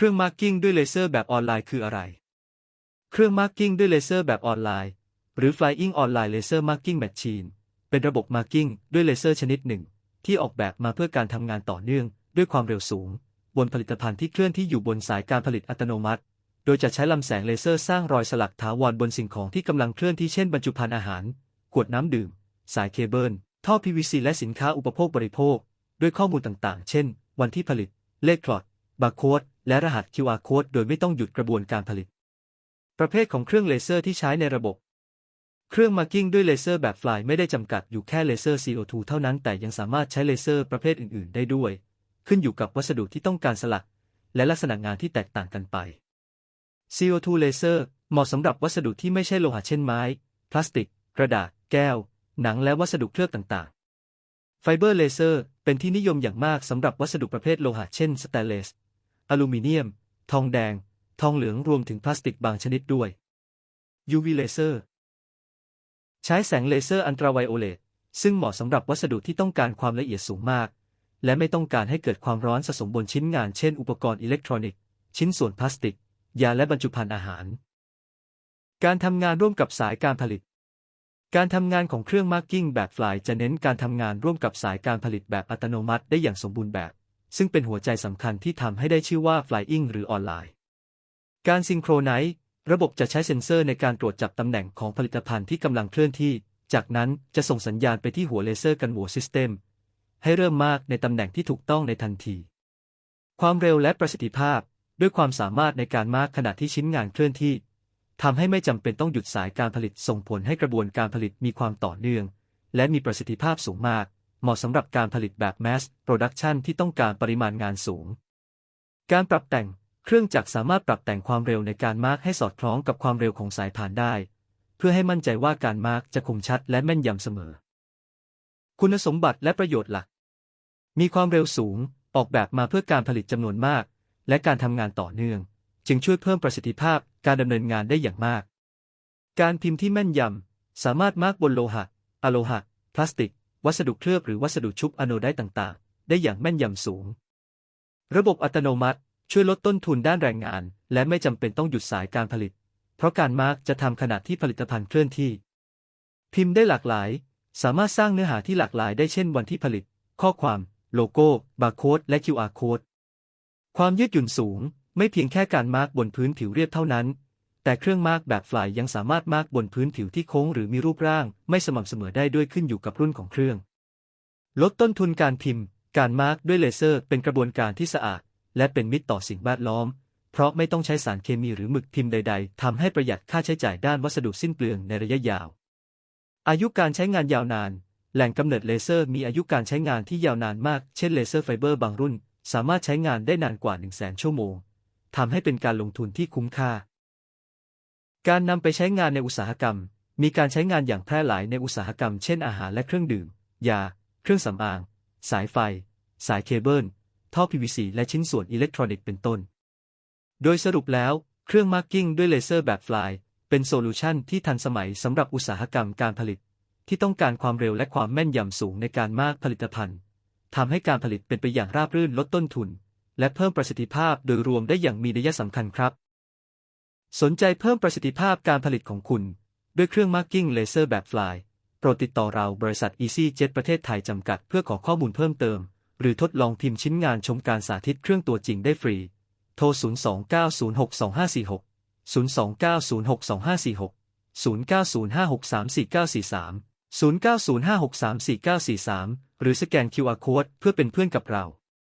เครื่องมาร์กิ้งด้วยเลเซอร์แบบออนไลน์คืออะไร เครื่องมาร์กิ้งด้วยเลเซอร์แบบออนไลน์ หรือ Flying Online Laser Marking Machine เป็นระบบมาร์กิ้งด้วยเลเซอร์ชนิดหนึ่ง ที่ออกแบบมาเพื่อการทำงานต่อเนื่อง ด้วยความเร็วสูง บนผลิตภัณฑ์ที่เคลื่อนที่อยู่บนสายการผลิตอัตโนมัติ โดยจะใช้ลำแสงเลเซอร์สร้างรอยสลักถาวรบนสิ่งของที่กำลังเคลื่อนที่เช่นบรรจุภัณฑ์อาหาร ขวดน้ำดื่ม สายเคเบิล ท่อ PVC และสินค้าอุปโภคบริโภค ด้วยข้อมูลต่างๆ เช่น วันที่ผลิต เลขคลอดบาร์โค้ด และรหัส QR code โดยไม่ต้องหยุดกระบวนการผลิต ประเภทของเครื่องเลเซอร์ที่ใช้ในระบบ เครื่องมาร์กิ้งด้วยเลเซอร์แบบฟลายไม่ได้จำกัดอยู่แค่เลเซอร์ CO2 เท่านั้นแต่ยังสามารถใช้เลเซอร์ประเภทอื่น ๆ ได้ด้วย ขึ้นอยู่กับวัสดุที่ต้องการสลัก และลักษณะงานที่แตกต่างกันไป CO2 เลเซอร์เหมาะสำหรับวัสดุที่ไม่ใช่โลหะเช่นไม้ พลาสติก กระดาษ แก้ว หนังและวัสดุเคลือบต่าง ๆ ไฟเบอร์เลเซอร์เป็นที่นิยมอย่างมากสำหรับวัสดุประเภทโลหะเช่นสแตนเลส อลูมิเนียม ทองแดง ทองเหลืองรวมถึงพลาสติกบางชนิดด้วย UV เลเซอร์ ใช้แสงเลเซอร์อันตราไวโอเลตซึ่งเหมาะสำหรับวัสดุที่ต้องการความละเอียดสูงมาก และไม่ต้องการให้เกิดความร้อนสะสมบนชิ้นงานเช่นอุปกรณ์อิเล็กทรอนิกส์ ชิ้นส่วนพลาสติก ยาและบรรจุภัณฑ์อาหาร การทำงานร่วมกับสายการผลิต การทำงานของเครื่องมาร์กิ้งแบบฟลายจะเน้นการทำงานร่วมกับสายการผลิตแบบอัตโนมัติได้อย่างสมบูรณ์แบบ ซึ่งเป็นหัวใจสำคัญที่ทำให้ได้ชื่อว่า Flying หรือออนไลน์ การซิงโครไนซ์ระบบจะใช้เซ็นเซอร์ในการตรวจจับตำแหน่งของผลิตภัณฑ์ที่กำลังเคลื่อนที่ จากนั้นจะส่งสัญญาณไปที่หัวเลเซอร์กันหัวซิสเต็มให้เริ่มมากในตำแหน่งที่ถูกต้องในทันที ความเร็วและประสิทธิภาพ ด้วยความสามารถในการมาร์กขณะที่ชิ้นงานเคลื่อนที่ทำให้ไม่จำเป็นต้องหยุดสายการผลิตส่งผลให้กระบวนการผลิตมีความต่อเนื่อง และมีประสิทธิภาพสูงมาก เหมาะสำหรับการผลิตแบบ mass production ที่ต้องการปริมาณงานสูง การปรับแต่งเครื่องจักรสามารถปรับแต่งความเร็วในการมาร์กให้สอดคล้องกับความเร็วของสายผ่านได้ เพื่อให้มั่นใจว่าการมาร์กจะคมชัดและแม่นยำเสมอ คุณสมบัติและประโยชน์หลัก มีความเร็วสูง ออกแบบมาเพื่อการผลิตจำนวนมาก และการทำงานต่อเนื่อง จึงช่วยเพิ่มประสิทธิภาพการดำเนินงานได้อย่างมาก การพิมพ์ที่แม่นยำสามารถมาร์กบนโลหะอะโลหะ พลาสติก วัสดุเคลือบหรือวัสดุชุบอะโนไดต่างๆ ได้อย่างแม่นยำสูง ระบบอัตโนมัติช่วยลดต้นทุนด้านแรงงาน และไม่จำเป็นต้องหยุดสายการผลิต เพราะการมาร์กจะทำขณะที่ผลิตภัณฑ์เคลื่อนที่ พิมพ์ได้หลากหลาย สามารถสร้างเนื้อหาที่หลากหลายได้เช่นวันที่ผลิต ข้อความ โลโก้ บาร์โค้ด และ QR code ความยืดหยุ่นสูง ไม่เพียงแค่การมาร์กบนพื้นผิวเรียบเท่านั้น แต่เครื่องมาร์กแบบฟลายยังสามารถมาร์กบนพื้นผิวที่โค้งหรือมีรูปร่าง ไม่สม่ำเสมอได้ด้วยขึ้นอยู่กับรุ่นของเครื่อง ลดต้นทุนการพิมพ์ การมาร์กด้วยเลเซอร์เป็นกระบวนการที่สะอาด และเป็นมิตรต่อสิ่งแวดล้อม เพราะไม่ต้องใช้สารเคมีหรือหมึกพิมพ์ใด ๆทำให้ประหยัดค่าใช้จ่ายด้านวัสดุสิ้นเปลืองในระยะยาว อายุการใช้งานยาวนาน แหล่งกำเนิดเลเซอร์มีอายุการใช้งานที่ยาวนานมาก เช่นเลเซอร์ไฟเบอร์บางรุ่น สามารถใช้งานได้นานกว่า 1 0 0 0 0แชั่วโมงทำให้เป็นการลงทุนที่คุ้มค่า การนำไปใช้งานในอุตสาหกรรม มีการใช้งานอย่างแพร่หลายในอุตสาหกรรม เช่นอาหารและเครื่องดื่ม ยา เครื่องสำอาง สายไฟ สายเคเบิล ท่อ PVC และชิ้นส่วนอิเล็กทรอนิกส์เป็นต้น โดยสรุปแล้ว เครื่องมาร์กิ้งด้วยเลเซอร์แบบฟลายเป็นโซลูชันที่ทันสมัยสำหรับอุตสาหกรรมการผลิต ที่ต้องการความเร็วและความแม่นยำสูงในการมากผลิตภัณฑ์ทำให้การผลิตเป็นไปอย่างราบรื่นลดต้นทุน และเพิ่มประสิทธิภาพโดยรวมได้อย่างมีนัยสำคัญครับ สนใจเพิ่มประสิทธิภาพการผลิตของคุณ ด้วยเครื่องมาร์กิ้งเลเซอร์แบบฟลายโปรดติดต่อเราบริษัท EasyJet ประเทศไทยจำกัดเพื่อขอข้อมูลเพิ่มเติม หรือทดลองพิมพ์ชิ้นงานชมการสาธิตเครื่องตัวจริงได้ฟรี โทร 029062546 029062546 0905634943 0905634943 หรือสแกน QR Code เพื่อเป็นเพื่อนกับเรา